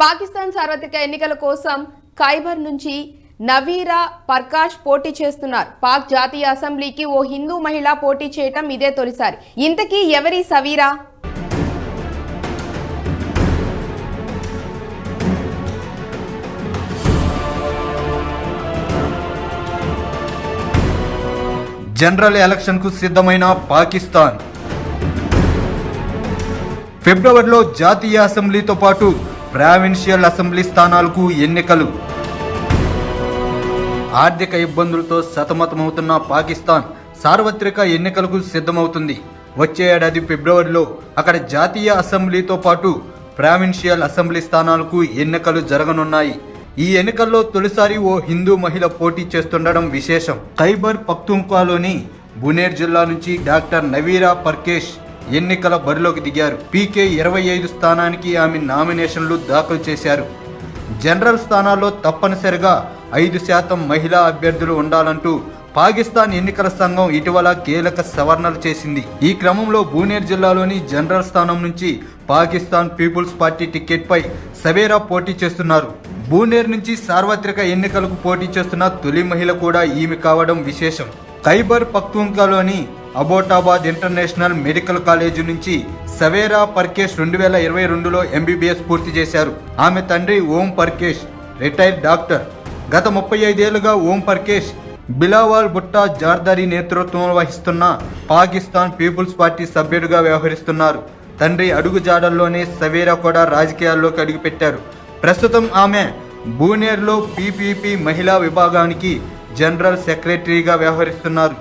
పాకిస్తాన్ సార్వత్రిక ఎన్నికల కోసం ఖైబర్ నుంచి నవీరా పర్కాష్ పోటీ చేస్తున్నారు. పాక్ జాతీయ అసెంబ్లీకి ఓ హిందూ మహిళ పోటీ చేయటం ఇదే తొలిసారి. ఇంతకీ ఎవరి సవీరా? జనరల్ ఎలక్షన్కు సిద్ధమైన పాకిస్తాన్. ఫిబ్రవరిలో జాతీయ అసెంబ్లీతో పాటు ప్రావిన్షియల్ అసెంబ్లీ స్థానాలకు ఎన్నికలు. ఆర్థిక ఇబ్బందులతో సతమతమవుతున్న పాకిస్తాన్ సార్వత్రిక ఎన్నికలకు సిద్ధమవుతుంది. వచ్చే ఏడాది ఫిబ్రవరిలో అక్కడ జాతీయ అసెంబ్లీతో పాటు ప్రావిన్షియల్ అసెంబ్లీ స్థానాలకు ఎన్నికలు జరగనున్నాయి. ఈ ఎన్నికల్లో తొలిసారి ఓ హిందూ మహిళ పోటీ చేస్తుండడం విశేషం. ఖైబర్ పఖ్తుంఖ్వాలోని బునేర్ జిల్లా నుంచి డాక్టర్ నవీరా పర్కేష్ ఎన్నికల బరిలోకి దిగారు. పీకే ఇరవై ఐదు స్థానానికి ఆమె నామినేషన్లు దాఖలు చేశారు. జనరల్ స్థానాల్లో తప్పనిసరిగా ఐదు శాతం మహిళా అభ్యర్థులు ఉండాలంటూ పాకిస్తాన్ ఎన్నికల సంఘం ఇటీవల కీలక సవరణలు చేసింది. ఈ క్రమంలో బూనేర్ జిల్లాలోని జనరల్ స్థానం నుంచి పాకిస్తాన్ పీపుల్స్ పార్టీ టికెట్పై సవేరా పోటీ చేస్తున్నారు. బూనేర్ నుంచి సార్వత్రిక ఎన్నికలకు పోటీ చేస్తున్న తొలి మహిళ కూడా ఈమె కావడం విశేషం. ఖైబర్ పక్తుంకాలోని అబోటాబాద్ ఇంటర్నేషనల్ మెడికల్ కాలేజీ నుంచి సవేరా పర్కేష్ రెండు వేల ఇరవై రెండులో ఎంబీబీఎస్ పూర్తి చేశారు. ఆమె తండ్రి ఓం పర్కేష్ రిటైర్డ్ డాక్టర్. గత ముప్పై ఐదేళ్ళుగా ఓం పర్కేష్ బిలావాల్ భుట్టా జార్దారి నేతృత్వం వహిస్తున్న పాకిస్తాన్ పీపుల్స్ పార్టీ సభ్యుడిగా వ్యవహరిస్తున్నారు. తండ్రి అడుగు జాడల్లోనే సవేరా కూడా రాజకీయాల్లోకి అడుగుపెట్టారు. ప్రస్తుతం ఆమె బూనేర్లో పీపీపీ మహిళా విభాగానికి జనరల్ సెక్రటరీగా వ్యవహరిస్తున్నారు.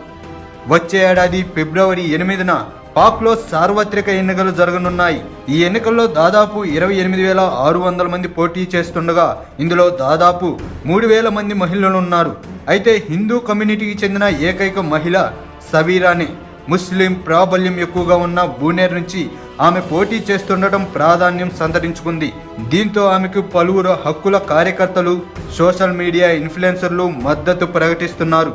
వచ్చే ఏడాది ఫిబ్రవరి ఎనిమిదిన పాక్లో సార్వత్రిక ఎన్నికలు జరగనున్నాయి. ఈ ఎన్నికల్లో దాదాపు ఇరవై ఎనిమిది వేల ఆరు వందల మంది పోటీ చేస్తుండగా ఇందులో దాదాపు మూడు వేల మంది మహిళలు ఉన్నారు. అయితే హిందూ కమ్యూనిటీకి చెందిన ఏకైక మహిళ సవీరానే ముస్లిం ప్రాబల్యం ఎక్కువగా ఉన్న బూనేర్ నుంచి ఆమె పోటీ చేస్తుండటం ప్రాధాన్యం సంతరించుకుంది. దీంతో ఆమెకు పలువురు హక్కుల కార్యకర్తలు సోషల్ మీడియా ఇన్ఫ్లుయెన్సర్లు మద్దతు ప్రకటిస్తున్నారు.